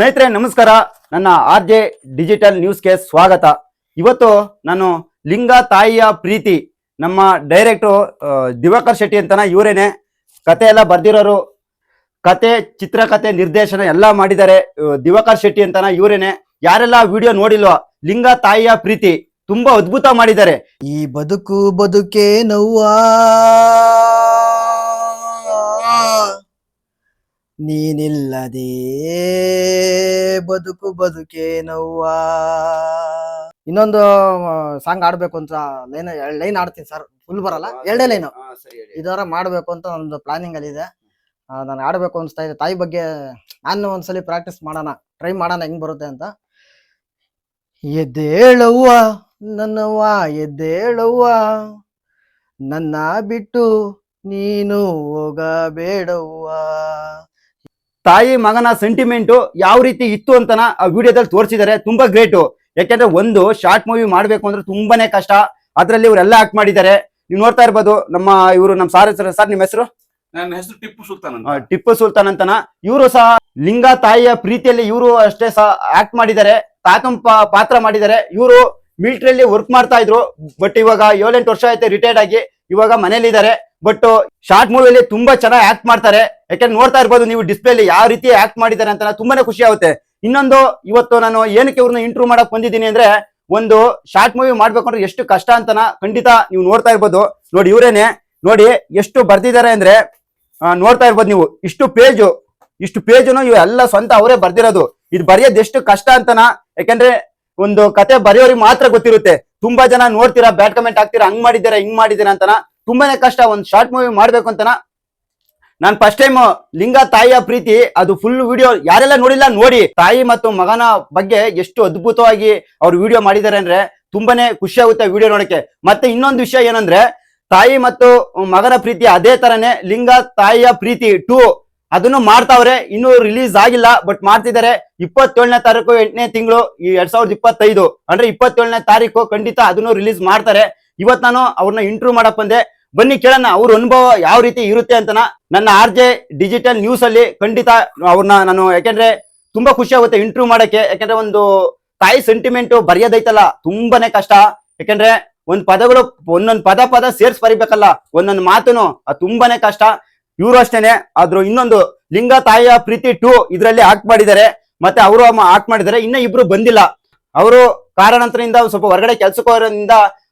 ಸ್ನೇಹಿತರೆ, ನಮಸ್ಕಾರ. ನನ್ನ ಆರ್ ಜೆ ಡಿಜಿಟಲ್ ನ್ಯೂಸ್ಗೆ ಸ್ವಾಗತ. ಇವತ್ತು ನಾನು ಲಿಂಗ ತಾಯಿಯ ಪ್ರೀತಿ, ನಮ್ಮ ಡೈರೆಕ್ಟ್ರು ದಿವಾಕರ್ ಶೆಟ್ಟಿ ಅಂತನ ಇವರೇನೆ. ಕತೆ ಎಲ್ಲ ಬರ್ದಿರೋರು, ಕತೆ, ಚಿತ್ರಕತೆ, ನಿರ್ದೇಶನ ಎಲ್ಲ ಮಾಡಿದ್ದಾರೆ ದಿವಾಕರ್ ಶೆಟ್ಟಿ ಅಂತನ ಇವರೇನೆ. ಯಾರೆಲ್ಲ ವಿಡಿಯೋ ನೋಡಿಲ್ವ, ಲಿಂಗ ತಾಯಿಯ ಪ್ರೀತಿ ತುಂಬಾ ಅದ್ಭುತ ಮಾಡಿದ್ದಾರೆ. ಈ ಬದುಕು ಬದುಕೇ ನೋವ್ವ. ನೀನಿಲ್ಲದೆ ಬದುಕು ಬದುಕೇ ನೋವಾ ಇನ್ನೊಂದು ಸಾಂಗ್ ಆಡ್ಬೇಕು ಅಂತ ಲೈನ್ ಲೈನ್ ಆಡ್ತೀನಿ ಸರ್ ಫುಲ್ ಬರಲ್ಲ? ಎರಡೇ ಲೈನ್ ಇದರ ಮಾಡ್ಬೇಕು ಅಂತ ಒಂದು ಪ್ಲಾನಿಂಗ್ ಅಲ್ಲಿ ಇದೆ. ನಾನು ಆಡ್ಬೇಕು ಅನ್ಸ್ತಾ ಇದೆ. ತಾಯಿ ಬಗ್ಗೆ ನಾನು ಒಂದ್ಸಲಿ ಪ್ರಾಕ್ಟೀಸ್ ಮಾಡೋಣ. ಟ್ರೈ ಮಾಡೋಣ ಹೆಂಗ್ ಬರುತ್ತೆ ಅಂತ. ಎದ್ದೇಳವ್ವ ನನ್ನವ್ವ ಎದ್ದೇಳವ್ವ. ನನ್ನ ಬಿಟ್ಟು ನೀನು ಹೋಗಬೇಡವ್ವ. ತಾಯಿ ಮಗನ ಸೆಂಟಿಮೆಂಟ್ ಯಾವ ರೀತಿ ಇತ್ತು ಅಂತನ ಆ ವಿಡಿಯೋದಲ್ಲಿ ತೋರಿಸಿದ್ದಾರೆ ತುಂಬಾ ಗ್ರೇಟು ಯಾಕೆಂದ್ರೆ ಒಂದು ಶಾರ್ಟ್ ಮೂವಿ ಮಾಡ್ಬೇಕು ಅಂದ್ರೆ ತುಂಬಾನೇ ಕಷ್ಟ. ಅದ್ರಲ್ಲಿ ಇವರೆಲ್ಲ ಆಕ್ಟ್ ಮಾಡಿದ್ದಾರೆ. ನೀವು ನೋಡ್ತಾ ಇರ್ಬೋದು ನಮ್ಮ ಇವರು ನಮ್ಮ ಸಾರ್ ಹೆಸರು ಸರ್ ನಿಮ್ಮ ಹೆಸರು? ನನ್ನ ಹೆಸರು ಟಿಪ್ಪು ಸುಲ್ತಾನ್ ಟಿಪ್ಪು ಸುಲ್ತಾನ್ ಅಂತನ. ಇವರು ಸಹ ಲಿಂಗ ತಾಯಿಯ ಪ್ರೀತಿಯಲ್ಲಿ ಇವರು ಅಷ್ಟೇ ಸಹ ಆಕ್ಟ್ ಮಾಡಿದ್ದಾರೆ. ತಾತಂ ಪಾತ್ರ ಮಾಡಿದ್ದಾರೆ. ಇವರು ಮಿಲಿಟರಿಯಲ್ಲಿ ವರ್ಕ್ ಮಾಡ್ತಾ ಇದ್ರು. ಬಟ್ ಇವಾಗ ಏಳೆಂಟು ವರ್ಷ ಆಯ್ತು ರಿಟೈರ್ಡ್ ಆಗಿ. ಇವಾಗ ಮನೇಲಿದ್ದಾರೆ. ಬಟ್ ಶಾರ್ಟ್ ಮೂವಿಯಲ್ಲಿ ತುಂಬಾ ಚೆನ್ನಾಗಿ ಆಕ್ಟ್ ಮಾಡ್ತಾರೆ. ಯಾಕಂದ್ರೆ ನೋಡ್ತಾ ಇರ್ಬೋದು ನೀವು ಡಿಸ್ಪ್ಲೇಲಿ ಯಾವ ರೀತಿ ಆಕ್ಟ್ ಮಾಡಿದ್ದಾರೆ ಅಂತ ತುಂಬಾನೇ ಖುಷಿ ಆಗುತ್ತೆ. ಇನ್ನೊಂದು, ಇವತ್ತು ನಾನು ಏನಕ್ಕೆ ಇವ್ರನ್ನ ಇಂಟ್ರೂ ಮಾಡಕ್ ಬಂದಿದ್ದೀನಿ ಅಂದ್ರೆ, ಒಂದು ಶಾರ್ಟ್ ಮೂವಿ ಮಾಡ್ಬೇಕು ಅಂದ್ರೆ ಎಷ್ಟು ಕಷ್ಟ ಅಂತನ ಖಂಡಿತ ನೀವು ನೋಡ್ತಾ ಇರ್ಬೋದು. ನೋಡಿ ಇವರೇನೆ. ನೋಡಿ ಎಷ್ಟು ಬರ್ದಿದ್ದಾರೆ ಅಂದ್ರೆ ನೋಡ್ತಾ ಇರ್ಬೋದು ನೀವು. ಇಷ್ಟು ಪೇಜು ಇಷ್ಟು ಪೇಜುನು ಇವೆಲ್ಲ ಸ್ವಂತ ಅವರೇ ಬರ್ದಿರೋದು. ಇದು ಬರೆಯೋದು ಎಷ್ಟು ಕಷ್ಟ ಅಂತನ, ಯಾಕಂದ್ರೆ ಒಂದು ಕತೆ ಬರೆಯೋರಿಗೆ ಮಾತ್ರ ಗೊತ್ತಿರುತ್ತೆ. ತುಂಬಾ ಜನ ನೋಡ್ತೀರಾ ಬ್ಯಾಡ್ ಕಮೆಂಟ್ ಹಾಕ್ತೀರಾ, ಹಂಗ್ ಮಾಡಿದ್ದೀರಾ, ಹಿಂಗ್ ಮಾಡಿದ್ದೀರಾ ಅಂತನ. ತುಂಬಾನೇ ಕಷ್ಟ, ಒಂದು ಶಾರ್ಟ್ ಮೂವಿ ಮಾಡ್ಬೇಕು ಅಂತನ. ನಾನ್ ಫಸ್ಟ್ ಟೈಮ್ ಲಿಂಗ ತಾಯಿಯ ಪ್ರೀತಿ, ಅದು ಫುಲ್ ವಿಡಿಯೋ ಯಾರೆಲ್ಲ ನೋಡಿಲ್ಲ ನೋಡಿ. ತಾಯಿ ಮತ್ತು ಮಗನ ಬಗ್ಗೆ ಎಷ್ಟು ಅದ್ಭುತವಾಗಿ ಅವ್ರು ವಿಡಿಯೋ ಮಾಡಿದ್ದಾರೆ ಅಂದ್ರೆ ತುಂಬಾನೇ ಖುಷಿ ಆಗುತ್ತೆ ವಿಡಿಯೋ ನೋಡಕ್ಕೆ. ಮತ್ತೆ ಇನ್ನೊಂದು ವಿಷಯ ಏನಂದ್ರೆ, ತಾಯಿ ಮತ್ತು ಮಗನ ಪ್ರೀತಿ ಅದೇ ತರನೇ ಲಿಂಗ ತಾಯಿಯ ಪ್ರೀತಿ ಟೂ ಅದನ್ನು ಮಾಡ್ತಾವ್ರೆ. ಇನ್ನೂ ರಿಲೀಸ್ ಆಗಿಲ್ಲ ಬಟ್ ಮಾಡ್ತಿದ್ದಾರೆ. ಇಪ್ಪತ್ತೇಳನೇ ತಾರೀಕು ಎಂಟನೇ ತಿಂಗಳು, ಈ ಎರಡ್ ಸಾವಿರದ ಇಪ್ಪತ್ತೈದು. ಅಂದ್ರೆ ಇಪ್ಪತ್ತೇಳನೇ ತಾರೀಕು ಖಂಡಿತ ಅದನ್ನು ರಿಲೀಸ್ ಮಾಡ್ತಾರೆ. ಇವತ್ ನಾನು ಅವ್ರನ್ನ ಇಂಟರ್ವ್ಯೂ ಮಾಡಕ್ ಬಂದೆ. ಬನ್ನಿ ಕೇಳೋಣ ಅವ್ರ ಅನುಭವ ಯಾವ ರೀತಿ ಇರುತ್ತೆ ಅಂತನ ನನ್ನ ಆರ್ ಜೆ ಡಿಜಿಟಲ್ ನ್ಯೂಸ್ ಅಲ್ಲಿ ಖಂಡಿತ ಅವ್ರನ್ನ ನಾನು ಯಾಕೆಂದ್ರೆ ತುಂಬಾ ಖುಷಿ ಆಗುತ್ತೆ ಇಂಟರ್ವ್ಯೂ ಮಾಡಕ್ಕೆ. ಯಾಕಂದ್ರೆ ಒಂದು ತಾಯಿ ಸೆಂಟಿಮೆಂಟ್ ಬರೆಯೋದೈತಲ್ಲ, ತುಂಬಾನೇ ಕಷ್ಟ. ಯಾಕಂದ್ರೆ ಒಂದ್ ಪದಗಳು, ಒಂದೊಂದ್ ಪದ ಪದ ಸೇರ್ಸ್ ಬರಿಬೇಕಲ್ಲ, ಒಂದೊಂದ್ ಮಾತುನು, ಅದು ತುಂಬಾನೇ ಕಷ್ಟ. ಇವರು ಅಷ್ಟೇನೆ, ಆದ್ರೂ ಇನ್ನೊಂದು ಲಿಂಗ, ತಾಯಿಯ ಪ್ರೀತಿ ಟೂ ಇದ್ರಲ್ಲಿ ಆಕ್ಟ್ ಮಾಡಿದ್ದಾರೆ. ಮತ್ತೆ ಅವರು ಆಕ್ಟ್ ಮಾಡಿದ್ದಾರೆ, ಇನ್ನ ಇಬ್ರು ಬಂದಿಲ್ಲ. ಅವರು ಕಾರಣಾಂತರದಿಂದ ಸ್ವಲ್ಪ ಹೊರಗಡೆ ಕೆಲ್ಸಕ್ಕೆ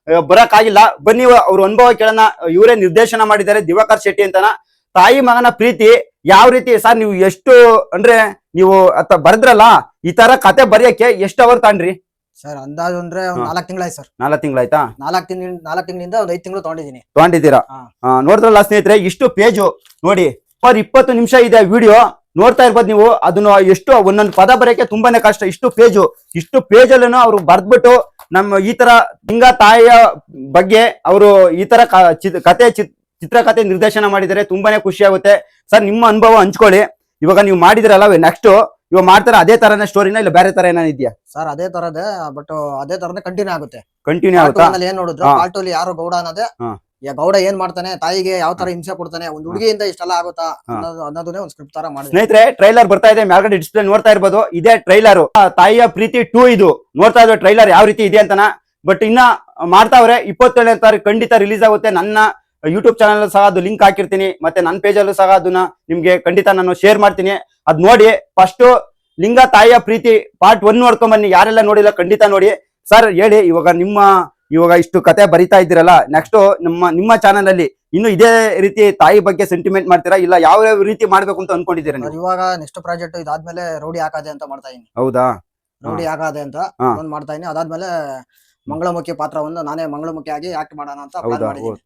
ಹೋಗೋದ್ರಿಂದ ಆ, ಬರಕ್ ಆಗಿಲ್ಲ ಬನ್ನಿ ಅವ್ರ ಅನುಭವ ಕೇಳೋಣ. ಇವರೇ ನಿರ್ದೇಶನ ಮಾಡಿದ್ದಾರೆ ದಿವಾಕರ್ ಶೆಟ್ಟಿ ಅಂತನ. ತಾಯಿ ಮಗನ ಪ್ರೀತಿ ಯಾವ ರೀತಿ? ಸರ್ ನೀವು ಎಷ್ಟು ಅಂದ್ರೆ ನೀವು ಅತ್ತ ಬರೆದ್ರಲ್ಲ ಈ ತರ ಕತೆ ಬರೆಯಕ್ಕೆ ಎಷ್ಟು ಅವರ್ ತಾಂಡ್ರಿ? ಸರ್ ಅಂದಾಜು ಅಂದ್ರೆ ನಾಲ್ಕ್ ತಿಂಗಳಾಯ್ತು ಸರ್. ನಾಲ್ಕು ತಿಂಗಳಾಯ್ತಾ ನಾಲ್ಕು ತಿಂಗಳ ನಾಲ್ಕು ತಿಂಗಳಿಂದ ಒಂದ್ ಐದು ತಿಂಗಳು ತಗೊಂಡಿದ್ದೀನಿ. ತಗೊಂಡಿದ್ದೀರಾ. ನೋಡಿದ್ರಲ್ಲ ಸ್ನೇಹಿತರೆ ಇಷ್ಟು ಪೇಜು. ನೋಡಿ ಪರ್ ಇಪ್ಪತ್ತು ನಿಮಿಷ ಇದೆ ವಿಡಿಯೋ. ನೋಡ್ತಾ ಇರ್ಬೋದು ನೀವು. ಅದನ್ನ ಎಷ್ಟು ಒಂದೊಂದು ಪದ ಬರೆಯಕ್ಕೆ ತುಂಬಾನೇ ಕಷ್ಟ. ಇಷ್ಟು ಪೇಜು. ಇಷ್ಟು ಪೇಜಲ್ಲೂ ಅವ್ರು ಬರ್ದ್ಬಿಟ್ಟು ನಮ್ಮ ಈ ತರ ಲಿಂಗ ತಾಯಿಯ ಬಗ್ಗೆ ಅವರು ಈ ತರ ಕತೆ ಚಿತ್- ಚಿತ್ರಕಥೆ ನಿರ್ದೇಶನ ಮಾಡಿದರೆ ತುಂಬಾನೇ ಖುಷಿ ಆಗುತ್ತೆ. ಸರ್ ನಿಮ್ಮ ಅನುಭವ ಹಂಚ್ಕೊಳ್ಳಿ. ಇವಾಗ ನೀವು ಮಾಡಿದಿರಲ್ಲ ನೆಕ್ಸ್ಟ್ ಇವಾಗ ಮಾಡ್ತಾರ ಅದೇ ತರನೇ ಸ್ಟೋರಿನ ಇಲ್ಲ ಬೇರೆ ತರ ಏನಿದ್ಯಾ ಇದೆಯಾ? ಸರ್ ಅದೇ ತರದೇ ಬಟ್ ಅದೇ ತರನೇ ಕಂಟಿನ್ಯೂ ಆಗುತ್ತೆ. ಕಂಟಿನ್ಯೂ ಆಗುತ್ತೆ? ಏನ್ ನೋಡಿದ್ರು ಹಾ. ಯಾರು ಗೌಡ ಅನ್ನೋದೇ. ಈಗ ಗೌಡ ಏನ್ ಮಾಡ್ತಾನೆ? ತಾಯಿಗೆ ಯಾವ ತರ ಹಿಂಸೆ ಕೊಡ್ತಾನೆ? ಒಂದ್ ಹುಡುಗಿಯಿಂದ ಇಷ್ಟೆಲ್ಲ ಆಗುತ್ತಾ. ಅನ್ನೋದು ಅನ್ನೋದನ್ನೇ ಒಂದ್ ಸ್ಕ್ರಿಪ್ಟ್ ತರ ಮಾಡಿದ್ರೆ. ಸ್ನೇಹಿತರೆ ಟ್ರೈಲರ್ ಬರ್ತಾ ಇದೆ. ಮೇಲ್ಗಡೆ ಡಿಸ್ಪ್ಲೇ ನೋಡ್ತಾ ಇರ್ಬೋದು. ಇದೇ ಟ್ರೈಲರ್ ತಾಯಿಯ ಪ್ರೀತಿ ಟೂ ಇದು. ನೋಡ್ತಾ ಇದ್ವಿ ಟ್ರೈಲರ್ ಯಾವ ರೀತಿ ಇದೆ ಅಂತನ. ಬಟ್ ಇನ್ನ ಮಾಡ್ತಾವ್ರೆ. ಇಪ್ಪತ್ತೇಳನೇ ತಾರೀಕು ಖಂಡಿತ ರಿಲೀಸ್ ಆಗುತ್ತೆ. ನನ್ನ ಯೂಟ್ಯೂಬ್ ಚಾನಲ್ ಸಹ ಅದು ಲಿಂಕ್ ಹಾಕಿರ್ತೀನಿ. ಮತ್ತೆ ನನ್ನ ಪೇಜಲ್ಲೂ ಸಹ ಅದನ್ನ ನಿಮ್ಗೆ ಖಂಡಿತ ನಾನು ಶೇರ್ ಮಾಡ್ತೀನಿ. ಅದ್ ನೋಡಿ ಫಸ್ಟ್ ಲಿಂಗ ತಾಯಿಯ ಪ್ರೀತಿ ಪಾರ್ಟ್ ಒನ್ ನೋಡ್ಕೊಂಡ್ ಬನ್ನಿ. ಯಾರೆಲ್ಲ ನೋಡಿಲ್ಲ ಖಂಡಿತ ನೋಡಿ. ಸರ್ ಹೇಳಿ. ಇವಾಗ ನಿಮ್ಮ ಇವಾಗ ಇಷ್ಟು ಕತೆ ಬರಿತಾ ಇದ್ದೀರಲ್ಲ ನೆಕ್ಸ್ಟ್ ನಮ್ಮ ನಿಮ್ಮ ಚಾನಲ್ ಅಲ್ಲಿ ಇನ್ನು ಇದೇ ರೀತಿ ತಾಯಿ ಬಗ್ಗೆ ಸೆಂಟಿಮೆಂಟ್ ಮಾಡ್ತೀರಾ? ಇಲ್ಲ ಯಾವ ಯಾವ ರೀತಿ ಮಾಡ್ಬೇಕು ಅಂತ ಅನ್ಕೊಂಡಿದ್ದೀರಾ ನೀವು? ಇವಾಗ ನೆಕ್ಸ್ಟ್ ಪ್ರಾಜೆಕ್ಟ್ ಇದಾದ್ಮೇಲೆ ರೌಡಿ ಹಾಕದೆ ಅಂತ ಮಾಡ್ತಾ ಇದೀನಿ ಹೌದಾ? ರೌಡಿ ಹಾಕದೆ ಅಂತ. ಒಂದ್ ಮಾಡ್ತಾ ಇದೀನಿ ಅದಾದ್ಮೇಲೆ ಮಂಗಳಮುಖಿ ಪಾತ್ರವನ್ನು ನಾನೇ ಮಂಗಳಮುಖಿ ಆಗಿ ಆಕ್ಟ್ ಮಾಡೋಣ ಅಂತ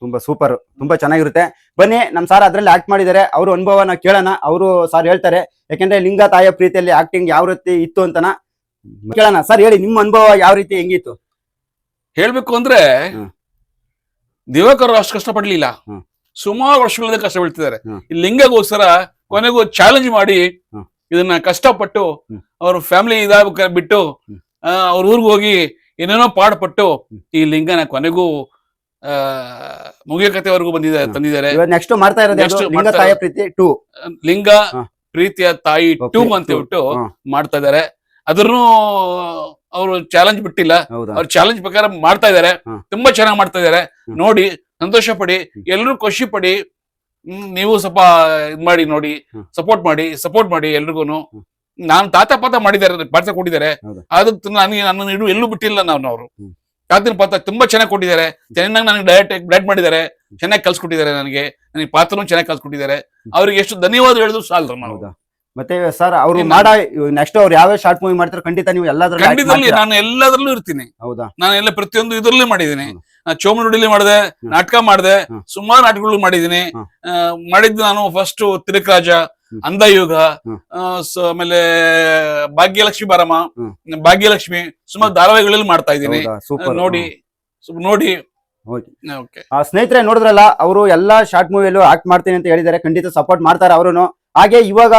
ತುಂಬಾ ಸೂಪರ್ ತುಂಬಾ ಚೆನ್ನಾಗಿರುತ್ತೆ. ಬನ್ನಿ ನಮ್ ಸಾರ್ ಅದ್ರಲ್ಲಿ ಆಕ್ಟ್ ಮಾಡಿದ್ದಾರೆ ಅವ್ರ ಅನುಭವನ ಕೇಳೋಣ. ಅವರು ಸಾರ್ ಹೇಳ್ತಾರೆ ಯಾಕೆಂದ್ರೆ ಲಿಂಗ ತಾಯಿಯ ಪ್ರೀತಿಯಲ್ಲಿ ಆಕ್ಟಿಂಗ್ ಯಾವ ರೀತಿ ಇತ್ತು ಅಂತನ? ಕೇಳೋಣ. ಸರ್ ಹೇಳಿ ನಿಮ್ಮ ಅನುಭವ ಯಾವ ರೀತಿ ಹೆಂಗಿತ್ತು? ಹೇಳ್ಬೇಕು ಅಂದ್ರೆ. ದಿವಾಕರ್ ಅಷ್ಟು ಕಷ್ಟ ಪಡ್ಲಿಲ್ಲ ಸುಮಾರು ವರ್ಷಗಳಿಂದ ಕಷ್ಟ ಬೀಳ್ತಿದ್ದಾರೆ. ಈ ಲಿಂಗಗೋಸ್ಕರ ಕೊನೆಗೂ ಚಾಲೆಂಜ್ ಮಾಡಿ ಇದನ್ನ ಕಷ್ಟಪಟ್ಟು. ಅವ್ರ ಫ್ಯಾಮಿಲಿ ಇದಾಗ ಬಿಟ್ಟು. ಅವ್ರ ಊರಿಗೆ ಹೋಗಿ ಏನೇನೋ ಪಾಡ್ಪಟ್ಟು. ಈ ಲಿಂಗನ ಕೊನೆಗೂ ಆ ಮುಗಿಯ ಕಥೆವರೆಗೂ ಬಂದಿದ್ದಾರೆ ತಂದಿದ್ದಾರೆ. ಇವಾಗ ನೆಕ್ಸ್ಟ್ ಮಾಡ್ತಾ ಇರೋದು ಲಿಂಗ ಪ್ರೀತಿಯ ತಾಯಿ ಟೂ ಅಂತ. ಹೇಳ್ಬಿಟ್ಟು ಮಾಡ್ತಾ ಇದಾರೆ ಅದ್ರೂ ಅವರು ಚಾಲೆಂಜ್ ಬಿಟ್ಟಿಲ್ಲ. ಹೌದಾ? ಅವ್ರ ಚಾಲೆಂಜ್ ಪ್ರಕಾರ ಮಾಡ್ತಾ ಇದಾರೆ ಹಾ. ತುಂಬಾ ಚೆನ್ನಾಗಿ ಮಾಡ್ತಾ ಇದಾರೆ ನೋಡಿ ಸಂತೋಷ ಪಡಿ ಎಲ್ಲರೂ ಖುಷಿ ಪಡಿ ಹ್ಮ್, ನೀವು ಸ್ವಲ್ಪ ಇದ್ ಮಾಡಿ ನೋಡಿ ಹ್ಮ್. ಸಪೋರ್ಟ್ ಮಾಡಿ ಸಪೋರ್ಟ್ ಮಾಡಿ ಎಲ್ರಿಗೂ ನಾನು ತಾತ ಪಾತ ಮಾಡಿದ್ದಾರೆ ಪಾತ್ರ ಕೊಟ್ಟಿದ್ದಾರೆ. ಹೌದಾ. ಅದಕ್ಕೆ ನನಗೆ ನನ್ನ ಇಡು ಎಲ್ಲೂ ಬಿಟ್ಟಿಲ್ಲ ನಾನು ಅವರು. ಹ್ಮ್. ತಾತನ ಪಾತ್ರ ತುಂಬಾ ಚೆನ್ನಾಗಿ ಕೊಟ್ಟಿದ್ದಾರೆ. ಚೆನ್ನಾಗಿ ನನಗೆ ಡೈರೆಕ್ಟ್ ಬ್ಲಾಡ್ ಮಾಡಿದ್ದಾರೆ. ಚೆನ್ನಾಗಿ ಕಲ್ಸ್ಕೊಟ್ಟಿದ್ದಾರೆ ನನಗೆ. ನನಗೆ ಪಾತ್ರನೂ ಚೆನ್ನಾಗಿ ಕಲ್ಸ್ಕೊಟ್ಟಿದ್ದಾರೆ. ಅವ್ರಿಗೆ ಎಷ್ಟು ಧನ್ಯವಾದ ಹೇಳಿದ್ರು ಸಾಲರು ನಾವು. ಹೌದಾ? ಮತ್ತೆ ಸರ್ ಅವರು. ಮಾಡ ನೆಕ್ಸ್ಟ್ ಅವ್ರು ಯಾವ ಶಾರ್ಟ್ ಮೂವಿ ಮಾಡ್ತಾರೆ ಖಂಡಿತ ನೀವು ಎಲ್ಲಾದ್ರಲ್ಲೂ ಖಂಡಿತದಲ್ಲಿ ನಾನು ಎಲ್ಲದರಲ್ಲೂ ಇರ್ತೀನಿ. ಹೌದಾ? ನಾನು ಎಲ್ಲ ಪ್ರತಿಯೊಂದು ಇದರಲ್ಲೇ ಮಾಡಿದ್ದೀನಿ. ಚೋಮನುಡಿಲಿ ಮಾಡಿದೆ ನಾಟಕ ಮಾಡಿದೆ. ಸುಮಾರು ನಾಟಕಗಳು ಮಾಡಿದ್ದೀನಿ. ಮಾಡಿದ್ದು ನಾನು ಫಸ್ಟ್ ತಿರುಕರಾಜ. ಅಂಧಯುಗ ಆಮೇಲೆ ಭಾಗ್ಯಲಕ್ಷ್ಮಿ ಬಾರಮ್ಮ ಭಾಗ್ಯಲಕ್ಷ್ಮಿ ಸುಮಾರು ಧಾರಾವಾಹಿಗಳಲ್ಲಿ ಮಾಡ್ತಾ ಇದ್ದೀನಿ. ನೋಡಿ ನೋಡಿ. ಸ್ನೇಹಿತರೆ ನೋಡಿದ್ರಲ್ಲ ಅವರು ಎಲ್ಲಾ ಶಾರ್ಟ್ ಮೂವಿಯಲ್ಲೂ ಆಕ್ಟ್ ಮಾಡ್ತೀನಿ ಅಂತ ಹೇಳಿದ್ದಾರೆ. ಖಂಡಿತ ಸಪೋರ್ಟ್ ಮಾಡ್ತಾರೆ ಅವರು ಹಾಗೆ ಇವಾಗ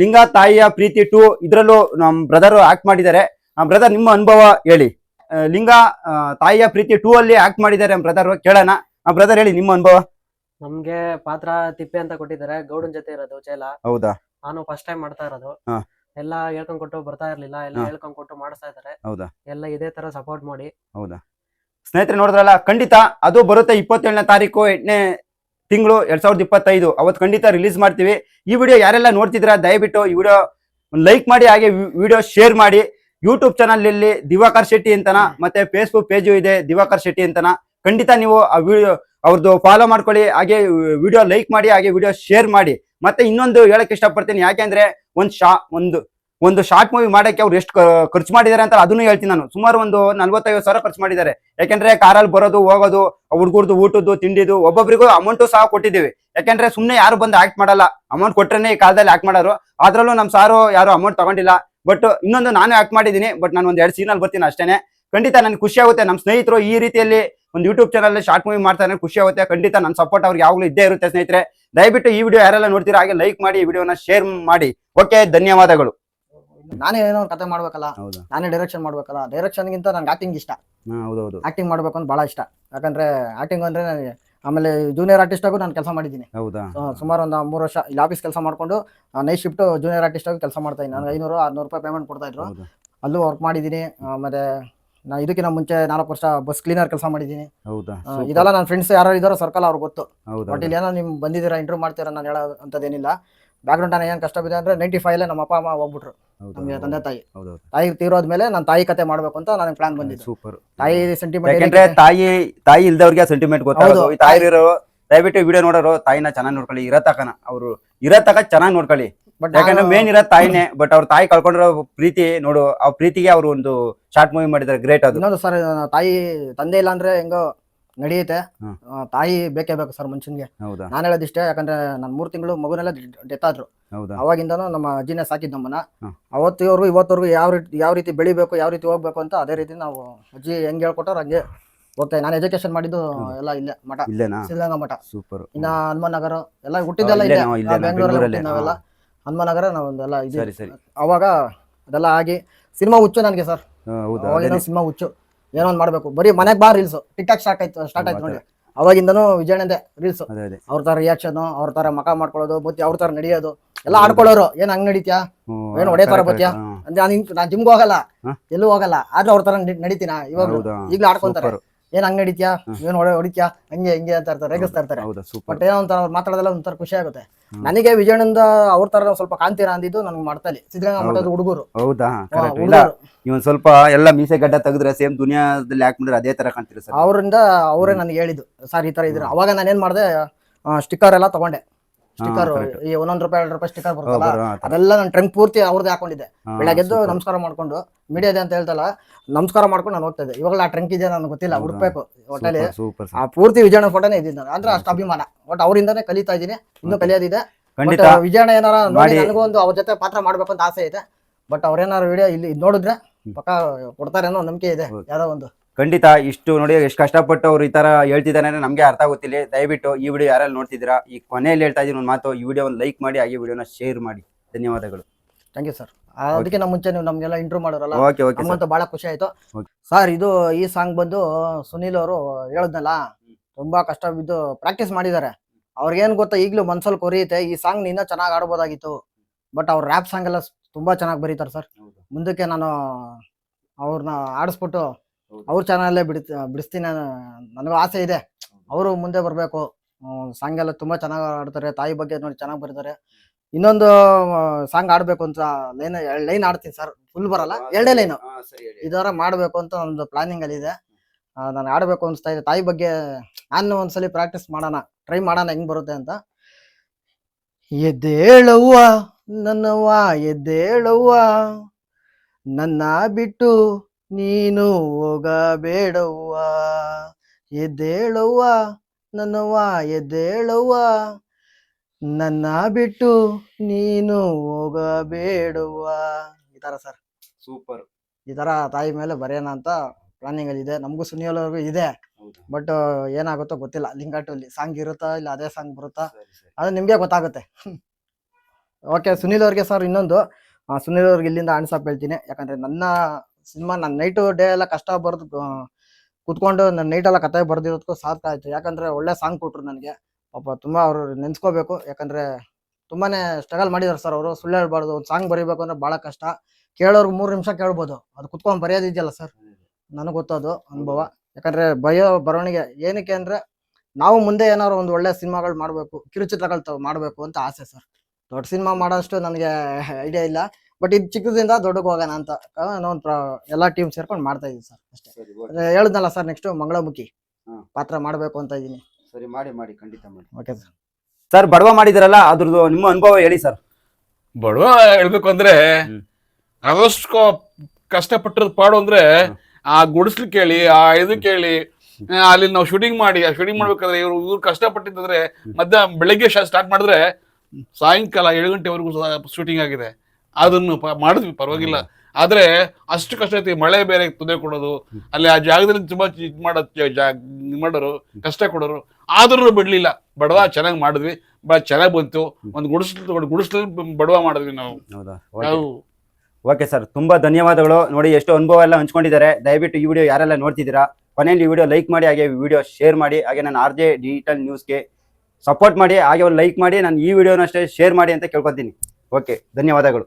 ಲಿಂಗ ತಾಯಿಯ ಪ್ರೀತಿ ಟು ಇದ್ರಲ್ಲೂ ನಮ್ಮ ಬ್ರದರ್ ಆಕ್ಟ್ ಮಾಡಿದ್ದಾರೆ. ಬ್ರದರ್ ನಿಮ್ಮ ಅನುಭವ ಹೇಳಿ. ಲಿಂಗ ತಾಯಿಯ ಪ್ರೀತಿ ಟೂ ಅಲ್ಲಿ ಆಕ್ಟ್ ಮಾಡಿದ್ದಾರೆ ಬ್ರದರ್ ಕೇಳೋಣ. ಬ್ರದರ್ ಹೇಳಿ ನಿಮ್ಮ ಅನುಭವ. ನಮ್ಗೆ ಪಾತ್ರ ತಿಪ್ಪೆ ಅಂತ ಕೊಟ್ಟಿದ್ದಾರೆ ಗೌಡನ್ ಜೊತೆ ಇರೋದು ಚೇಲ ಹೌದಾ? ನಾನು ಫಸ್ಟ್ ಟೈಮ್ ಮಾಡ್ತಾ ಇರೋದು. ಎಲ್ಲ ಹೇಳ್ಕೊಂಡ್ ಕೊಟ್ಟು ಬರ್ತಾ ಇರ್ಲಿಲ್ಲ ಎಲ್ಲ. ಹೇಳ್ಕೊಂಡ್ ಕೊಟ್ಟು ಮಾಡಿಸ್ತಾ ಇದಾರೆ ಹೌದಾ? ಎಲ್ಲ ಇದೇ ತರ ಸಪೋರ್ಟ್ ಮಾಡಿ. ಹೌದಾ? ಸ್ನೇಹಿತರೆ ನೋಡಿದ್ರಲ್ಲ ಖಂಡಿತ ಅದು ಬರುತ್ತೆ ಇಪ್ಪತ್ತೇಳನೇ ತಾರೀಕು ಎಂಟನೇ ತಿಂಗಳು ಎರಡ್ ಸಾವಿರದ ಇಪ್ಪತ್ತೈದು. ಅವತ್ತು ಖಂಡಿತ ರಿಲೀಸ್ ಮಾಡ್ತೀವಿ. ಈ ವಿಡಿಯೋ ಯಾರೆಲ್ಲ ನೋಡ್ತಿದ್ರ ದಯವಿಟ್ಟು ಈ ವಿಡಿಯೋ ಲೈಕ್ ಮಾಡಿ, ಹಾಗೆ ವಿಡಿಯೋ ಶೇರ್ ಮಾಡಿ. ಯೂಟ್ಯೂಬ್ ಚಾನಲ್ ಇಲ್ಲಿ ದಿವಾಕರ್ ಶೆಟ್ಟಿ ಅಂತನ, ಮತ್ತೆ ಫೇಸ್ಬುಕ್ ಪೇಜು ಇದೆ, ದಿವಾಕರ್ ಶೆಟ್ಟಿ ಅಂತನ. ಖಂಡಿತ ನೀವು ಆ ವಿಡಿಯೋ ಅವ್ರದ್ದು ಫಾಲೋ ಮಾಡ್ಕೊಳ್ಳಿ, ಹಾಗೆ ವಿಡಿಯೋ ಲೈಕ್ ಮಾಡಿ, ಹಾಗೆ ವಿಡಿಯೋ ಶೇರ್ ಮಾಡಿ. ಮತ್ತೆ ಇನ್ನೊಂದು ಹೇಳಕ್ ಇಷ್ಟಪಡ್ತೀನಿ ಯಾಕೆಂದ್ರೆ ಒಂದು ಶಾ ಒಂದು ಒಂದು ಶಾರ್ಟ್ ಮೂವಿ ಮಾಡಕ್ಕೆ ಅವ್ರು ಎಷ್ಟು ಖರ್ಚು ಮಾಡಿದ್ದಾರೆ ಅಂತ ಅದನ್ನು ಹೇಳ್ತೀನಿ ನಾನು. ಸುಮಾರು ಒಂದು ನಲ್ವತ್ತೈವತ್ತು ಸಾವಿರ ಖರ್ಚು ಮಾಡಿದ್ದಾರೆ. ಯಾಕೆಂದ್ರೆ ಕಾರಲ್ಲಿ ಬರೋದು, ಹೋಗೋದು, ಹುಡುಗರ್ದು, ಊಟದ್ದು, ತಿಂಡಿದು ಒಬ್ಬೊಬ್ಬರಿಗೂ ಅಮೌಂಟು ಸಹ ಕೊಟ್ಟಿದ್ದೀವಿ. ಯಾಕೆಂದ್ರೆ ಸುಮ್ಮನೆ ಯಾರು ಬಂದು ಆಕ್ಟ್ ಮಾಡಲ್ಲ. ಅಮೌಂಟ್ ಕೊಟ್ರೇನೆ ಈ ಕಾಲದಲ್ಲಿ ಆಕ್ಟ್ ಮಾಡೋರು. ಅದ್ರಲ್ಲೂ ನಮ್ಮ ಸಾರು ಯಾರು ಅಮೌಂಟ್ ತಗೊಂಡಿಲ್ಲ. ಬಟ್ ಇನ್ನೊಂದು ನಾನು ಆಕ್ಟ್ ಮಾಡಿದ್ದೀನಿ. ಬಟ್ ನಾನು ಒಂದ್ ಎರಡು ಸೀನಲ್ಲಿ ಬರ್ತೀನಿ ಅಷ್ಟೇನೆ. ಖಂಡಿತ ನನಗೆ ಖುಷಿ ಆಗುತ್ತೆ. ನಮ್ಮ ಸ್ನೇಹಿತರು ಈ ರೀತಿಯಲ್ಲಿ ಒಂದು ಯೂಟ್ಯೂಬ್ ಚಾನಲ್ ಶಾರ್ಟ್ ಮೂವಿ ಮಾಡ್ತಾರೆ ಖುಷಿ ಆಗುತ್ತೆ. ಖಂಡಿತ ನನ್ನ ಸಪೋರ್ಟ್ ಅವ್ರಿಗೆ ಯಾವಾಗಲೂ ಇದ್ದೇ ಇರುತ್ತೆ ಸ್ನೇಹಿತರೆ. ದಯವಿಟ್ಟು ಈ ವಿಡಿಯೋ ಯಾರೆಲ್ಲ ನೋಡ್ತೀರಾ ಹಾಗೆ ಲೈಕ್ ಮಾಡಿ ಈ ವಿಡಿಯೋನ ಶೇರ್ ಮಾಡಿ. ಓಕೆ ಧನ್ಯವಾದಗಳು. ನಾನೇ ಏನೋ ಒಂದು ಕತೆ ಮಾಡ್ಬೇಕಲ್ಲ ಹೌದಾ. ನಾನೇ ಡೈರೆಕ್ಷನ್ ಮಾಡ್ಬೇಕಲ್ಲ ಡೈರೆಕ್ಷನ್ ಗಿಂತ ನನ್ಗೆ ಆಕ್ಟಿಂಗ್ ಇಷ್ಟ. ಹೌದೌದು. ಆಕ್ಟಿಂಗ್ ಮಾಡ್ಬೇಕು ಅಂತ ಬಹಳ ಇಷ್ಟ. ಯಾಕಂದ್ರೆ ಆಕ್ಟಿಂಗ್ ಅಂದ್ರೆ ನನಗೆ ಆಮೇಲೆ ಜೂನಿಯರ್ ಆರ್ಟಿಸ್ಟ್ ಆಗು ನಾನು ಕೆಲಸ ಮಾಡಿದ್ದೀನಿ. ಹೌದಾ? ಸುಮಾರು ಒಂದು ಮೂರು ವರ್ಷ ಇಲ್ಲಿ ಆಫೀಸ್ ಕೆಲಸ ಮಾಡ್ಕೊಂಡು ನೈಟ್ ಶಿಫ್ಟ್ ಜೂನಿಯರ್ ಆರ್ಟಿಸ್ಟ್ ಆಗಿ ಕೆಲಸ ಮಾಡ್ತಾ ಇದ್ದೀನಿ. ನನಗೆ ಐನೂರು ಆರ್ನೂರು ರೂಪಾಯಿ ಪೇಮೆಂಟ್ ಕೊಡ್ತಾ ಇದ್ರು. ಹೌದಾ. ಅಲ್ಲೂ ವರ್ಕ್ ಮಾಡಿದ್ದೀನಿ. ಆಮೇಲೆ ನಾ ಇದಕ್ಕಿಂತ ಮುಂಚೆ ನಾಲ್ಕು ವರ್ಷ ಬಸ್ ಕ್ಲೀನರ್ ಕೆಲಸ ಮಾಡಿದ್ದೀನಿ. ಹೌದಾ? ಆ, super. ಇದೆಲ್ಲ ನನ್ನ ಫ್ರೆಂಡ್ಸ್ ಯಾರು ಇದಾರೋ ಸರ್ಕಲ್ ಅವ್ರಿಗೆ ಗೊತ್ತು. ಹೌದಾ? ಬಟ್ ಇಲ್ಲಿ ಏನೋ ನಿಮ್ ಬಂದಿದ್ದೀರಾ ಇಂಟರ್ವ್ಯೂ ಮಾಡ್ತೀರಾ ನಾನು ಹೇಳೋ ಅಂತದೇನಿಲ್ಲ ಬ್ಯಾಕ್ಗ್ರೌಂಡ್ ಏನು ಕಷ್ಟ ಬಿದೆ ಅಂದ್ರೆ ನೈಂಟಿ ಫೈವ್ ನಮ್ಮ ಅಪ್ಪ ಅಮ್ಮ ಹೋಗ್ಬಿಟ್ರು. ನಮಗೆ ತಂದೆ ತಾಯಿ. ತಾಯಿ ತೀರೋದ್ಮೇಲೆ ನಾನು ತಾಯಿ ಕತೆ ಮಾಡ್ಬೇಕು ಅಂತ ನನಗೆ ಪ್ಲಾನ್ ಬಂದಿದ್ದು. ಸೂಪರ್. ತಾಯಿ ಯಾಕೆಂದ್ರೆ ಸೆಂಟಿಮೆಂಟ್ ತಾಯಿ ತಾಯಿ ಇಲ್ದವ್ರಿಗೆ ಸೆಂಟಿಮೆಂಟ್ ಗೊತ್ತಾಗೋದು ಈ ತಾಯಿ ಇರೋ ದಯವಿಟ್ಟು ವಿಡಿಯೋ ನೋಡೋರು ತಾಯಿನ ಚೆನ್ನಾಗಿ ನೋಡ್ಕೊಳ್ಳಿ. ಇರೋ ತಕನ. ಅವ್ರು ಇರೋ ತಕ ಚೆನ್ನಾಗಿ ನೋಡ್ಕೊಳ್ಳಿ. ಬಟ್ ಯಾಕಂದ್ರೆ ಮೇನ್ ಇರೋ ತಾಯಿನೇ ಬಟ್ ಅವ್ರ ತಾಯಿ ಕಳ್ಕೊಂಡಿರೋ ಪ್ರೀತಿ ನೋಡು ಆ ಪ್ರೀತಿಗೆ ಅವ್ರು ಒಂದು ಶಾರ್ಟ್ ಮೂವಿ ಮಾಡಿದ್ದಾರೆ ಗ್ರೇಟ್ ಅದು. ಇನ್ನೊಂದು ಸರ್ ತಾಯಿ ತಂದೆ ಇಲ್ಲ ಅಂದ್ರೆ ಹೆಂಗೋ ನಡೆಯುತ್ತೆ. ಹ್ಮ್. ಆ, ತಾಯಿ ಬೇಕೇ ಬೇಕು ಸರ್ ಮನುಷ್ಯನ್ಗೆ. ಹೌದಾ? ನಾನು ಹೇಳೋದಿಷ್ಟೇ ಯಾಕಂದ್ರೆ ನಾನು ಮೂರು ತಿಂಗಳು ಮಗುನೆಲ್ಲ ಡೆತ್ ಆದ್ರು. ಹೌದಾ? ಅವಾಗಿಂದನೂ ನಮ್ಮ ಅಜ್ಜಿನೇ ಸಾಕಿದ್ ನಮ್ಮನ್ನ. ಹ್ಮ್. ಅವತ್ತಿವರೆಗೂ ಇವತ್ತವರೆಗೂ ಯಾವ ರೀತಿ ಯಾವ ರೀತಿ ಬೆಳಿಬೇಕು ಯಾವ ರೀತಿ ಹೋಗ್ಬೇಕು ಅಂತ ಅದೇ ರೀತಿ ನಾವು ಅಜ್ಜಿ ಹೆಂಗ್ ಹೇಳ್ಕೊಟ್ಟಾರ ಹಂಗೆ ಹೋಗ್ತಾ ನಾನು ಎಜುಕೇಶನ್ ಮಾಡಿದ್ದು ಎಲ್ಲ ಇಲ್ಲೇ ಮಠ. ಇಲ್ಲೇನಾ? ಸಿದ್ಧಗಂಗಾ ಮಠ. ಸೂಪರ್. ಇನ್ನ ಹನುಮಾನ್ ನಗರ ಎಲ್ಲ ಹುಟ್ಟಿದ್ದೆಲ್ಲ ಇಲ್ಲೇ ಇದೆ. ನಾವು ಇಲ್ಲೇ ಬೆಂಗಳೂರಲ್ಲಿ ಬೆಂಗಳೂರಲ್ಲಿ. ನಾವೆಲ್ಲ. ಹನುಮಾನ್ ನಗರ ನಾವೊಂದೆಲ್ಲ ಇದು. ಸರಿ ಸರಿ. ಅವಾಗ ಅದೆಲ್ಲ ಆಗಿ ಸಿನಿಮಾ ಹುಚ್ಚು ನನಗೆ ಸರ್. ಹೌದಾ? ಅವಾಗಿನ ಸಿನಿಮಾ ಹುಚ್ಚು. ಏನೋ ಒಂದ್ ಮಾಡ್ಬೇಕು. ಬರೀ ಮನೆಗ್ ಬಾ ರೀಲ್ಸ್ ಟಿಕ್ ಟಾಕ್ ಸ್ಟಾರ್ಟ್ ಆಯ್ತು ಸ್ಟಾರ್ಟ್ ಆಯ್ತು ನೋಡಿ. ಅವಾಗಿಂದನೂ ವಿಜಯನಂದೆ ರೀಲ್ಸ್ ಅದೇ ಅದೇ. ಅವ್ರ ತರ ರಿಯಾಕ್ಷನ್ ಅವ್ರ ತರ ಮಕ ಮಾಡ್ಕೊಳ್ಳೋದು ಮತ್ತೆ ಅವ್ರ ತರ ನಡೆಯೋದು ಎಲ್ಲ ಆಡ್ಕೊಳ್ಳೋರು. ಏನ್ ಹಂಗ್ ನಡೀತ್ಯಾ? ಹ್ಮ್, ಏನ್ correct, ಬತ್ತೀಯಾ? ಹಾ. ಅಂದ್ರೆ ನಾನು ಜಿಮ್ಗೆ ಹೋಗಲ್ಲ? ಎಲ್ಲೂ ಹೋಗಲ್ಲ. ಆದ್ರೆ ಅವ್ರ ತರ ನಡಿ- ನಡೀತೀನ ಇವಾಗ ಹೌದಾ? ಈಗ್ಲೂ ಆಡ್ಕೊಂತಾರೆ. Super. ಏನ್ ಹಂಗ್ ನಡೀತ್ಯಾ. ಏನ್ ಹೊಡೆ ಹೊಡಿತ್ಯಾ? ಹಂಗೆ ಹಿಂಗೆ ಅಂತ ಇರ್ತಾರೆ ರೇಗಿಸ್ತಾ ಇರ್ತಾರೆ. ಬಟ್ ಏನೋ ಒಂಥರ ಮಾತಾಡದಲ್ಲ ಒಂಥರ ಖುಷಿ ಆಗುತ್ತೆ. ನನಗೆ ವಿಜಯನಿಂದ ಅವ್ರ ತರ ಸ್ವಲ್ಪ ಕಾಂತೀರಾ ಅಂದಿದ್ದು ನನ್ಗೆ ಮಾಡ್ತಲ್ಲಿ. ಸಿದ್ಧಗಂಗಾ ಮಠದ ಹುಡುಗರು. ಹೌದಾ? ಇವನ್ ಸ್ವಲ್ಪ ಎಲ್ಲ ಮೀಸೆ ಗಡ್ಡ ತೆಗೆದ್ರೆ ಸೇಮ್ ದುನಿಯಾದಲ್ಲಿ ಮಾಡಿದ್ರೆ ಅದೇ ತರ ಕಾಣ್ತೀರಿ ಸರ್? ಅವರಿಂದ ಅವರೇ ನನಗೆ ಹೇಳಿದ್ದು. ಸರ್ ಈ ತರ ಇದ್ರೆ ಅವಾಗ ನಾನು ಏನ್ ಮಾಡಿದೆ ಸ್ಟಿಕ್ಕರ್ ಎಲ್ಲ ತಗೊಂಡೆ. ಸ್ಟಿಕ್ಕರ್. ಈ ಒಂದೊಂದ್ ರೂಪಾಯಿ ಎರಡು ರೂಪಾಯಿ ಸ್ಟಿಕ್ಕರ್ ಬರುತ್ತಲ್ಲ ಅದೆಲ್ಲ ನಾನು ಟ್ರೆಂಕ್ ಪೂರ್ತಿ ಅವ್ರದ್ದು ಹಾಕೊಂಡಿದ್ದೆ. ಬೆಳಗ್ಗೆ ಬೆಳಗ್ಗೆದ್ದು ನಮಸ್ಕಾರ ಮಾಡ್ಕೊಂಡು ಮೀಡಿಯಾ ಇದೆ ಅಂತ ಹೇಳ್ತಲ್ಲ ನಮಸ್ಕಾರ ಮಾಡ್ಕೊಂಡು ನಾನು ಹೋಗ್ತಾ ಇದ್ದೆ. ಇವಾಗಲೂ ಆ ಟ್ರಂಕ್ ಇದೆ ನನಗೆ ಗೊತ್ತಿಲ್ಲ? ಹುಡ್ಬೇಕು ಒಟ್ಟಲ್ಲಿ ಆ ಪೂರ್ತಿ ವಿಜಯಣ್ಣ ಫೋಟೋನೇ ಇದ್ದೀನಿ ನಾನು. ಅಂದ್ರೆ ಅಷ್ಟು ಅಭಿಮಾನ. ಬಟ್ ಅವರಿಂದಾನೇ ಕಲಿತಾ ಇದ್ದೀನಿ ಇನ್ನೂ. ಕಲಿಯೋದಿದೆ. ಖಂಡಿತ. ವಿಜಯಣ್ಣ ಏನಾರ ನೋಡಿ. ನನಗೂ ಒಂದು ಅವ್ರ ಜೊತೆ ಪಾತ್ರ ಮಾಡ್ಬೇಕು ಅಂತ ಆಸೆ ಇದೆ. ಬಟ್ ಅವ್ರೇನಾರು ವಿಡಿಯೋ ಇಲ್ಲಿ ನೋಡಿದ್ರೆ ಪಕ್ಕ ಕೊಡ್ತಾರೆ ಅನ್ನೋ ನಂಬಿಕೆ ಇದೆ ಯಾರೋ ಯಾವ್ದೋ ಒಂದು. ಖಂಡಿತ ಇಷ್ಟು ನೋಡಿ ಎಷ್ಟು ಕಷ್ಟಪಟ್ಟು ಅವ್ರು ಈ ತರ ಹೇಳ್ತಿದ್ದಾರೆ ಅಂದ್ರೆ ನಮ್ಗೆ ಅರ್ಥ ಆಗುತ್ತಿಲ್ಲ. ದಯವಿಟ್ಟು ಈ ವಿಡಿಯೋ ಯಾರೆಲ್ಲ ನೋಡ್ತಿದ್ದೀರಾ ಈ ಕೊನೆಯಲ್ಲಿ ಹೇಳ್ತಾ ಇದೀನಿ ಒಂದು ಮಾತು ಈ ವಿಡಿಯೋ ಒಂದು ಲೈಕ್ ಮಾಡಿ ಆಗಿ ವಿಡಿಯೋನ ಶೇರ್ ಮಾಡಿ. ಧನ್ಯವಾದಗಳು. ಥ್ಯಾಂಕ್ ಯು ಸರ್ ಅದಕ್ಕಿಂತ ಮುಂಚೆ ನೀವು ನಮ್ಗೆಲ್ಲ ಇಂಟ್ರೂ ಮಾಡೋರಲ್ಲ ಓಕೆ ಖುಷಿ ಆಯ್ತು. ಸರ್ ಇದು ಈ ಸಾಂಗ್ ಬಂದು ಸುನೀಲ್ ಅವರು ಹೇಳದ್ನಲ್ಲ ತುಂಬಾ ಕಷ್ಟ ಬಿದ್ದು ಪ್ರಾಕ್ಟೀಸ್ ಮಾಡಿದ್ದಾರೆ. ಅವ್ರಿಗೇನ್ ಗೊತ್ತಾ ಈಗ್ಲೂ ಮನ್ಸಲ್ಲಿ ಕೊರಿಯುತ್ತೆ ಈ ಸಾಂಗ್ ಇನ್ನೂ ಚೆನ್ನಾಗಿ ಆಡ್ಬೋದಾಗಿತ್ತು. ಬಟ್ ಅವ್ರ ರ್ಯಾಪ್ ಸಾಂಗ್ ಎಲ್ಲ ತುಂಬಾ ಚೆನ್ನಾಗಿ ಬರೀತಾರೆ ಸರ್ ಮುಂದಕ್ಕೆ ನಾನು ಅವ್ರನ್ನ ಆಡಿಸ್ಬಿಟ್ಟು ಅವ್ರ ಚಾನಲ್ಲೇ ಬಿಡ್ ಬಿಡಿಸ್ತೀನಿ ನನಗೂ ಆಸೆ ಇದೆ. ಅವರು ಮುಂದೆ ಬರಬೇಕು. ಸಾಂಗ್ ಎಲ್ಲ ತುಂಬಾ ಚೆನ್ನಾಗಿ ಆಡ್ತಾರೆ ತಾಯಿ ಬಗ್ಗೆ ನೋಡಿ ಚೆನ್ನಾಗಿ ಬರೀತಾರೆ. ಇನ್ನೊಂದು ಸಾಂಗ್ ಆಡ್ಬೇಕು ಅಂತ ಲೈನ್ ಲೈನ್ ಆಡ್ತೀನಿ ಸರ್ ಫುಲ್ ಬರಲ್ಲ. ಎರಡೇ ಲೈನ್ ಇದರ ಮಾಡ್ಬೇಕು ಅಂತ ಒಂದು ಪ್ಲಾನಿಂಗ್ ಅಲ್ಲಿ ಇದೆ. ನಾನು ಆಡ್ಬೇಕು ಅನ್ಸ್ತಾ ಇದೆ. ತಾಯಿ ಬಗ್ಗೆ ನಾನು ಒಂದ್ಸಲಿ ಪ್ರಾಕ್ಟೀಸ್ ಮಾಡೋಣ. ಟ್ರೈ ಮಾಡೋಣ ಹೆಂಗ್ ಬರುತ್ತೆ ಅಂತ. ಎದ್ದೇಳವ್ವ ನನ್ನವ್ವ ಎದ್ದೇಳವ್ವ ನನ್ನ ಬಿಟ್ಟು ನೀನು ಹೋಗಬೇಡವ್ವ ಎದ್ದೇಳವ್ವ ನನ್ನವ್ವ ಎದ್ದೇಳವ್ವ. ನನ್ನ ಬಿಟ್ಟು ನೀನು ಹೋಗಬೇಡವ್ವ. ಈ ತರ ಸರ್ ಸೂಪರ್. ಈ ತರ ತಾಯಿ ಮೇಲೆ ಬರೆಯೋಣ ಅಂತ ಪ್ಲಾನಿಂಗ್ ಅಲ್ಲಿ ಇದೆ. ನಮಗೂ ಸುನಿಯೋರ್ಗೂ ಇದೆ. ಬಟ್ ಏನಾಗುತ್ತೋ ಗೊತ್ತಿಲ್ಲ. ಲಿಂಗಾಟಲ್ಲಿ ಸಾಂಗ್ ಇರುತ್ತಾ ಇಲ್ಲ ಅದೇ ಸಾಂಗ್ ಬರುತ್ತಾ? ಅದು ನಿಮಗೆ ಗೊತ್ತಾಗುತ್ತೆ. ಓಕೆ ಸುನಿಲ್ ಅವ್ರಿಗೆ ಸರ್ ಇನ್ನೊಂದು. ಸುನಿಲ್ ಅವ್ರಿಗೆ ಇಲ್ಲಿಂದ ಆನ್ಸಪ್ ಹೇಳ್ತೀನಿ. ಯಾಕಂದ್ರೆ ನನ್ನ ಸಿನಿಮಾ ನಾನು ನೈಟು ಡೇ ಎಲ್ಲ ಕಷ್ಟ ಬರ್ದು ಕುತ್ಕೊಂಡು ನಾನು ನೈಟ್ ಎಲ್ಲ ಕತೆ ಬರ್ದಿರೋದಕ್ಕೂ ಸಾರ್ಥ ಆಯ್ತು. ಯಾಕಂದ್ರೆ ಒಳ್ಳೆ ಸಾಂಗ್ ಕೊಟ್ರು ನನಗೆ. ಪಾಪ ತುಂಬಾ ಅವರು ನೆನ್ಸ್ಕೋಬೇಕು. ಯಾಕಂದ್ರೆ ತುಂಬಾನೇ ಸ್ಟ್ರಗಲ್ ಮಾಡಿದಾರೆ ಸರ್ ಅವರು. ಸುಳ್ಳು ಹೇಳ್ಬಾರ್ದು. ಒಂದು ಸಾಂಗ್ ಬರೀಬೇಕು ಅಂದ್ರೆ ಬಹಳ ಕಷ್ಟ. ಕೇಳೋರು ಮೂರು ನಿಮಿಷ ಕೇಳ್ಬೋದು. ಅದು ಕುತ್ಕೊಂಡು ಬರೆಯೋದಿದೆಯಲ್ಲ ಸರ್ ನನಗೆ ಗೊತ್ತದು ಅನುಭವ. ಯಾಕಂದ್ರೆ ಬಯೋ ಬರವಣಿಗೆ ಏನಕ್ಕೆ ಅಂದ್ರೆ ನಾವು ಮುಂದೆ ಏನಾದ್ರು ಒಂದು ಒಳ್ಳೆ ಸಿನಿಮಾಗಳು ಮಾಡಬೇಕು, ಕಿರುಚಿತ್ರಗಳು ಮಾಡಬೇಕು ಅಂತ ಆಸೆ ಸರ್ ದೊಡ್ಡ ಸಿನಿಮಾ ಮಾಡೋಷ್ಟು ನನಗೆ ಐಡಿಯಾ ಇಲ್ಲ. ಬಟ್ ಇದು ಚಿಕ್ಕದಿಂದ ದೊಡ್ಡಕ್ಕೆ ಹೋಗೋಣ ಅಂತ. ಒಂದು ಎಲ್ಲ ಟೀಮ್ ಸೇರ್ಕೊಂಡು ಮಾಡ್ತಾ ಇದ್ದೀವಿ ಸರ್ ಅಷ್ಟೇ. ಅದೇ ಹೇಳಿದ್ನಲ್ಲ ಸರ್ ನೆಕ್ಸ್ಟ್ ಮಂಗಳಮುಖಿ. ಪಾತ್ರ ಮಾಡಬೇಕು ಅಂತ ಇದ್ದೀನಿ ಸರಿ ಮಾಡಿ ಮಾಡಿ ಖಂಡಿತ ಮಾಡಿ. ಓಕೆ ಸರ್ ಸರ್ ಬಡವ ಮಾಡಿದಿರಲ್ಲ ಅದ್ರದ್ದು ನಿಮ್ಮ ಅನುಭವ ಹೇಳಿ ಸರ್ ಬಡವ ಹೇಳ್ಬೇಕು ಅಂದ್ರೆ. ಅದಷ್ಟು ಕಷ್ಟಪಟ್ಟಿರೋದು ಪಾಡು ಅಂದ್ರೆ ಆ ಗುಡಿಸ್ಲು ಕೇಳಿ ಆ ಇದು ಕೇಳಿ ಅಲ್ಲಿ ನಾವು ಶೂಟಿಂಗ್ ಮಾಡಿ ಆ ಶೂಟಿಂಗ್ ಮಾಡ್ಬೇಕಾದ್ರೆ ಇವ್ರು ಇವ್ರು ಕಷ್ಟಪಟ್ಟಿದ್ರೆ ಮಧ್ಯ ಬೆಳಗ್ಗೆ ಸ್ಟಾರ್ಟ್ ಮಾಡಿದ್ರೆ ಸಾಯಂಕಾಲ ಏಳು ಗಂಟೆವರೆಗೂ ಶೂಟಿಂಗ್ ಆಗಿದೆ. ಅದನ್ನು ಮಾಡಿದ್ವಿ ಪರವಾಗಿಲ್ಲ. ಆದ್ರೆ ಅಷ್ಟು ಕಷ್ಟ ಐತಿ ಮಳೆ ಬೇರೆ ತೊಂದರೆ ಕೊಡೋದು ಅಲ್ಲಿ ಆ ಜಾಗದಲ್ಲಿ ತುಂಬಾ ಇದು ಮಾಡೋ ಮಾಡೋರು ಕಷ್ಟ ಕೊಡೋರು ಆದ್ರೂ ಬಿಡ್ಲಿಲ್ಲ. ಬಡವ ಚೆನ್ನಾಗಿ ಮಾಡಿದ್ವಿ ಬಹಳ ಚೆನ್ನಾಗಿ ಬಂತು. ಒಂದು ಗುಡಿಸ್ಲು ಗುಡಿಸ್ಲು ಬಡವ ಮಾಡಿದ್ವಿ ನಾವು. ನಾವು ಓಕೆ. ಸರ್ ತುಂಬಾ ಧನ್ಯವಾದಗಳು. ನೋಡಿ ಎಷ್ಟು ಅನುಭವ ಎಲ್ಲ ಹಂಚ್ಕೊಂಡಿದ್ದಾರೆ. ದಯವಿಟ್ಟು ಈ ವಿಡಿಯೋ ಯಾರೆಲ್ಲ ನೋಡ್ತಿದ್ದೀರಾ ಕೊನೆಯಲ್ಲಿ ಈ ವಿಡಿಯೋ ಲೈಕ್ ಮಾಡಿ ಹಾಗೆ ವಿಡಿಯೋ ಶೇರ್ ಮಾಡಿ ಹಾಗೆ ನಾನು ಆರ್ ಜೆ ಡಿಜಿಟಲ್ ನ್ಯೂಸ್ಗೆ ಸಪೋರ್ಟ್ ಮಾಡಿ ಹಾಗೆ ಒಂದು ಲೈಕ್ ಮಾಡಿ ನಾನು ಈ ವಿಡಿಯೋನ ಅಷ್ಟೇ ಶೇರ್ ಮಾಡಿ ಅಂತ ಕೇಳ್ಕೊತೀನಿ. ಓಕೆ ಧನ್ಯವಾದಗಳು.